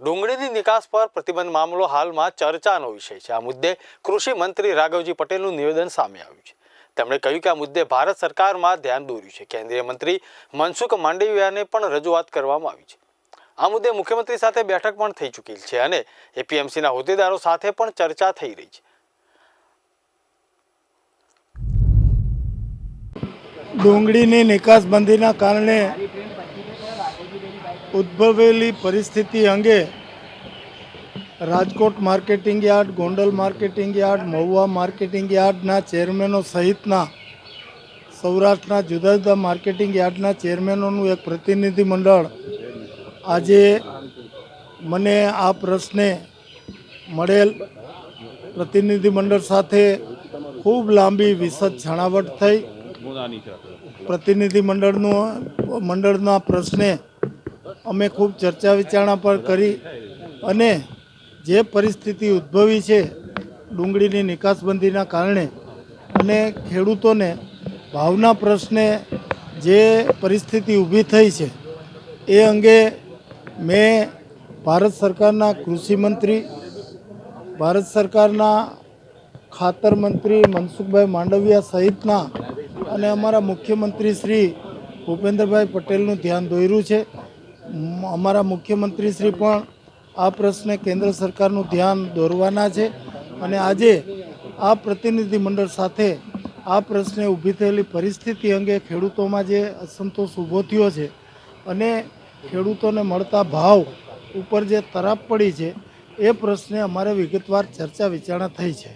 ડુંગળીની નિકાસ પર પ્રતિબંધ મામલો હાલમાં ચર્ચાનો વિષય છે. આ મુદ્દે કૃષિ મંત્રી રાઘવજી પટેલનું નિવેદન સામે આવ્યું છે. તેમણે કહ્યું કે આ મુદ્દે ભારત સરકારમાં ધ્યાન દોર્યું છે. કેન્દ્રીય મંત્રી મનસુખ માંડવિયાને પણ રજૂઆત કરવામાં આવી છે. આ મુદ્દે મુખ્યમંત્રી સાથે બેઠક પણ થઈ ચૂકી છે અને એપીએમસીના હોદ્દેદારો સાથે પણ ચર્ચા થઈ રહી છે. ડુંગળીની નિકાસબંધીના કારણે ઉદ્ભવેલી પરિસ્થિતિ અંગે Rajkot marketing yard, Gondal marketing yard, Mahuva marketing યાર્ડના ચેરમેનો સહિતના સૌરાષ્ટ્રના જુદા જુદા માર્કેટિંગ યાર્ડના ચેરમેનોનું એક પ્રતિનિધિ મંડળ આજે મને આ પ્રશ્ને મળેલ પ્રતિનિધિ મંડળ સાથે ખૂબ લાંબી વિશદ છણાવટ થઈ. પ્રતિનિધિ મંડળનું, મંડળના પ્રશ્ને અમે ખૂબ ચર્ચા વિચારણા પર કરી અને જે પરિસ્થિતિ ઉદ્ભવી છે ડુંગળીની નિકાસબંધીના કારણે અને ખેડૂતોને ભાવના પ્રશ્ને જે પરિસ્થિતિ ઊભી થઈ છે એ અંગે મેં ભારત સરકારના કૃષિમંત્રી ભારત સરકારના ખાતર મંત્રી મનસુખભાઈ માંડવિયા સહિતના અને અમારા મુખ્યમંત્રી શ્રી ભૂપેન્દ્રભાઈ પટેલનું ધ્યાન દોર્યું છે. અમારા મુખ્યમંત્રી શ્રી પણ આ પ્રશ્ને કેન્દ્ર સરકારનું ધ્યાન દોરવાના છે અને આજે આ પ્રતિનિધિમંડળ સાથે આ પ્રશ્ને ઊભી થયેલી પરિસ્થિતિ અંગે ખેડૂતોમાં જે અસંતોષ ઊભો થયો છે અને ખેડૂતોને મળતા ભાવ ઉપર જે તરાપ પડી છે, એ પ્રશ્ને અમારે વિગતવાર ચર્ચા વિચારણા થઈ છે.